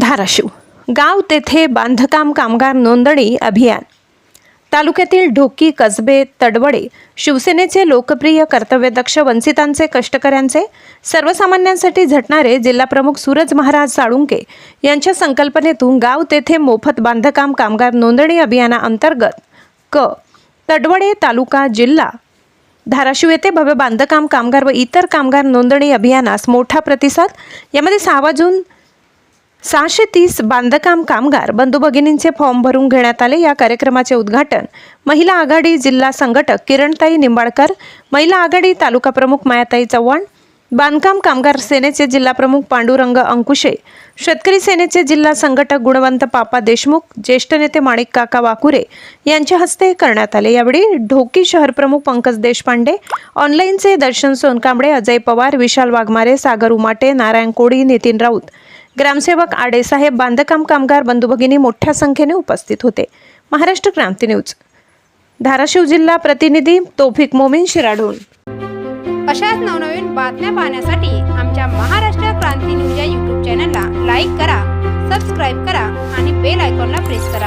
धाराशिव. गाव तेथे बांधकाम कामगार नोंदणी अभियान. तालुक्यातील ढोकी कसबे तडवडे शिवसेनेचे लोकप्रिय कर्तव्यदक्ष वंचितांचे कष्टकऱ्यांचे सर्वसामान्यांसाठी झटणारे जिल्हाप्रमुख सूरज महाराज साळुंके यांच्या संकल्पनेतून गाव तेथे मोफत बांधकाम कामगार नोंदणी अभियानाअंतर्गत क तडवडे तालुका जिल्हा. धाराशिव येथे भव्य बांधकाम कामगार व इतर कामगार नोंदणी अभियानास मोठा प्रतिसाद. यामध्ये सहावा जून सहाशे तीस बांधकाम कामगार बंधू भगिनींचे फॉर्म भरून घेण्यात आले या कार्यक्रमाचे उद्घाटन महिला आघाडी जिल्हा संघटक किरणताई निंबाळकर महिला आघाडी तालुका प्रमुख मायाताई चव्हाण बांधकाम कामगार सेनेचे जिल्हा प्रमुख पांडुरंग अंकुशे शेतकरी सेनेचे जिल्हा संघटक गुणवंत पापा देशमुख ज्येष्ठ नेते माणिक काका वाकुरे यांच्या हस्ते करण्यात आले. यावेळी ढोकी शहर प्रमुख पंकज देशपांडे ऑनलाईनचे दर्शन सोनकांबळे अजय पवार विशाल वाघमारे सागर उमाटे नारायण कोडी नितीन राऊत ग्रामसेवक आडेसाहेब बांधकाम कामगार बंधू भगिनी मोठ्या संख्येने उपस्थित होते. महाराष्ट्र क्रांती न्यूज. धाराशिव जिल्हा प्रतिनिधी तोफिक मोमीन शिराढोण. अशाच नवनवीन बातम्या पाहण्यासाठी आमच्या महाराष्ट्र क्रांती न्यूज या यूट्यूब चॅनलला लाईक करा सबस्क्राईब करा आणि बेल आयकॉनला प्रेस करा.